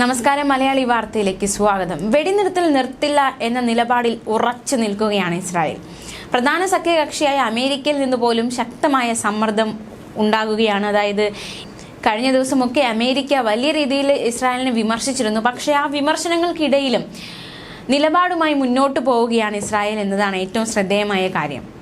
നമസ്കാരം മലയാളി വാർത്തയിലേക്ക് സ്വാഗതം. വെടിനിർത്തൽ നിർത്തില്ല എന്ന നിലപാടിൽ ഉറച്ചു നിൽക്കുകയാണ് ഇസ്രായേൽ. പ്രധാന സഖ്യകക്ഷിയായ അമേരിക്കയിൽ നിന്ന് പോലും ശക്തമായ സമ്മർദ്ദം ഉണ്ടാകുകയാണ്. അതായത് കഴിഞ്ഞ ദിവസമൊക്കെ അമേരിക്ക വലിയ രീതിയിൽ ഇസ്രായേലിനെ വിമർശിച്ചിരുന്നു. പക്ഷേ ആ വിമർശനങ്ങൾക്കിടയിലും നിലപാടുമായി മുന്നോട്ട് പോവുകയാണ് ഇസ്രായേൽ എന്നതാണ് ഏറ്റവും ശ്രദ്ധേയമായ കാര്യം.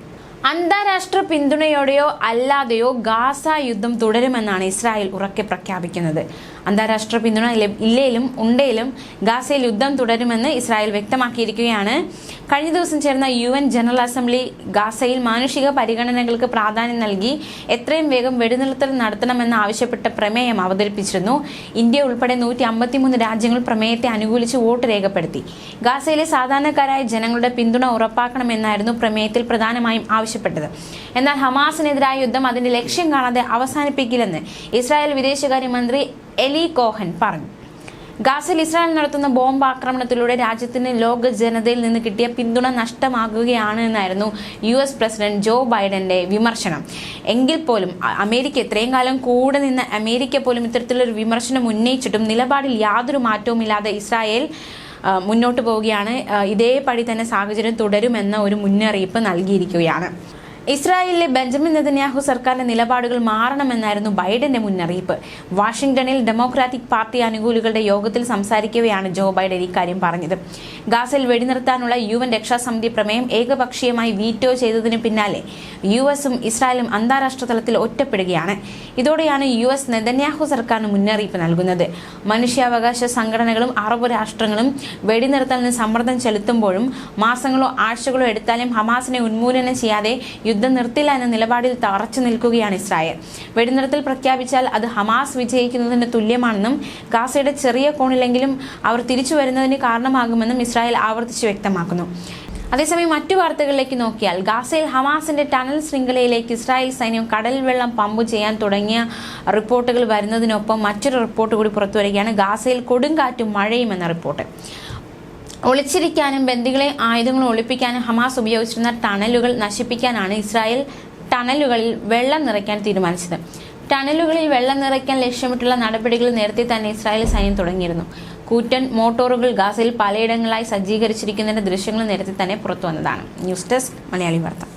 അന്താരാഷ്ട്ര പിന്തുണയോടെയോ അല്ലാതെയോ ഗാസ യുദ്ധം തുടരുമെന്നാണ് ഇസ്രായേൽ ഉറക്കെ പ്രഖ്യാപിക്കുന്നത്. അന്താരാഷ്ട്ര പിന്തുണ ഇല്ലേലും ഉണ്ടേലും ഗാസയിൽ യുദ്ധം തുടരുമെന്ന് ഇസ്രായേൽ വ്യക്തമാക്കിയിരിക്കുകയാണ്. കഴിഞ്ഞ ദിവസം ചേർന്ന യു എൻ ജനറൽ അസംബ്ലി ഗാസയിൽ മാനുഷിക പരിഗണനകൾക്ക് പ്രാധാന്യം നൽകി എത്രയും വേഗം വെടിനിർത്തൽ നടത്തണമെന്ന് ആവശ്യപ്പെട്ട പ്രമേയം അവതരിപ്പിച്ചിരുന്നു. ഇന്ത്യ ഉൾപ്പെടെ നൂറ്റി അമ്പത്തിമൂന്ന് രാജ്യങ്ങൾ പ്രമേയത്തെ അനുകൂലിച്ച് വോട്ട് രേഖപ്പെടുത്തി. ഗാസയിലെ സാധാരണക്കാരായ ജനങ്ങളുടെ പിന്തുണ ഉറപ്പാക്കണമെന്നായിരുന്നു പ്രമേയത്തിൽ പ്രധാനമായും ആവശ്യപ്പെട്ടത്. എന്നാൽ ഹമാസിനെതിരായ യുദ്ധം അതിന്റെ ലക്ഷ്യം കാണാതെ അവസാനിപ്പിക്കില്ലെന്ന് ഇസ്രായേൽ വിദേശകാര്യമന്ത്രി എലി കോഹൻ പറഞ്ഞു. ഗാസിൽ ഇസ്രായേൽ നടത്തുന്ന ബോംബ് ആക്രമണത്തിലൂടെ രാജ്യത്തിന് ലോക ജനതയിൽ നിന്ന് കിട്ടിയ പിന്തുണ നഷ്ടമാകുകയാണ് എന്നായിരുന്നു യു എസ് പ്രസിഡന്റ് ജോ ബൈഡന്റെ വിമർശനം. എങ്കിൽ പോലും അമേരിക്ക ഇത്രയും കാലം കൂടെ നിന്ന് അമേരിക്ക പോലും ഇത്തരത്തിലൊരു വിമർശനം ഉന്നയിച്ചിട്ടും നിലപാടിൽ യാതൊരു മാറ്റവുമില്ലാതെ ഇസ്രായേൽ മുന്നോട്ട് പോവുകയാണ്. ഇതേപടി തന്നെ സാഹചര്യം തുടരുമെന്ന ഒരു മുന്നറിയിപ്പ് നൽകിയിരിക്കുകയാണ്. ഇസ്രായേലിലെ ബെഞ്ചമിൻ നെതന്യാഹു സർക്കാരിന്റെ നിലപാടുകൾ മാറണമെന്നായിരുന്നു ബൈഡന്റെ മുന്നറിയിപ്പ്. വാഷിംഗ്ടണിൽ ഡെമോക്രാറ്റിക് പാർട്ടി അനുകൂലികളുടെ യോഗത്തിൽ സംസാരിക്കവെയാണ് ജോ ബൈഡൻ ഇക്കാര്യം പറഞ്ഞത്. ഗാസയിൽ വെടിനിർത്താനുള്ള യു എൻ രക്ഷാസമിതി പ്രമേയം ഏകപക്ഷീയമായി വീറ്റോ ചെയ്തതിന് പിന്നാലെ യു എസും ഇസ്രായേലും അന്താരാഷ്ട്ര തലത്തിൽ ഒറ്റപ്പെടുകയാണ്. ഇതോടെയാണ് യു എസ് നെതന്യാഹു സർക്കാരിന് മുന്നറിയിപ്പ് നൽകുന്നത്. മനുഷ്യാവകാശ സംഘടനകളും അറബ് രാഷ്ട്രങ്ങളും വെടിനിർത്തലിന് സമ്മർദ്ദം ചെലുത്തുമ്പോഴും മാസങ്ങളോ ആഴ്ചകളോ എടുത്താലും ഹമാസിനെ ഉന്മൂലനം ചെയ്യാതെ യുദ്ധം നിർത്തില്ല എന്ന നിലപാടിൽ തറച്ചു നിൽക്കുകയാണ് ഇസ്രായേൽ. വെടിനിർത്തൽ പ്രഖ്യാപിച്ചാൽ അത് ഹമാസ് വിജയിക്കുന്നതിന് തുല്യമാണെന്നും ഗാസയുടെ ചെറിയ കോണിലെങ്കിലും അവർ തിരിച്ചു വരുന്നതിന് കാരണമാകുമെന്നും ഇസ്രായേൽ ആവർത്തിച്ച് വ്യക്തമാക്കുന്നു. അതേസമയം മറ്റു വാർത്തകളിലേക്ക് നോക്കിയാൽ ഗാസയിൽ ഹമാസിന്റെ ടണൽ ശൃംഖലയിലേക്ക് ഇസ്രായേൽ സൈന്യം കടൽ വെള്ളം പമ്പ് ചെയ്യാൻ തുടങ്ങിയ റിപ്പോർട്ടുകൾ വരുന്നതിനൊപ്പം മറ്റൊരു റിപ്പോർട്ട് കൂടി പുറത്തുവരികയാണ് ഗാസയിൽ കൊടുങ്കാറ്റും മഴയും എന്ന റിപ്പോർട്ട്. ഒളിച്ചിരിക്കാനും ബന്ദികളെ ആയുധങ്ങൾ ഒളിപ്പിക്കാനും ഹമാസ് ഉപയോഗിച്ചിരുന്ന ടണലുകൾ നശിപ്പിക്കാനാണ് ഇസ്രായേൽ ടണലുകളിൽ വെള്ളം നിറയ്ക്കാൻ തീരുമാനിച്ചത്. ടണലുകളിൽ വെള്ളം നിറയ്ക്കാൻ ലക്ഷ്യമിട്ടുള്ള നടപടികൾ നേരത്തെ തന്നെ ഇസ്രായേൽ സൈന്യം തുടങ്ങിയിരുന്നു. കൂറ്റൻ മോട്ടോറുകൾ ഗാസയിൽ പലയിടങ്ങളായി സജ്ജീകരിച്ചിരിക്കുന്നതിന്റെ ദൃശ്യങ്ങൾ നേരത്തെ തന്നെ പുറത്തു വന്നതാണ് ന്യൂസ് ഡെസ്ക് മലയാളി വാർത്ത.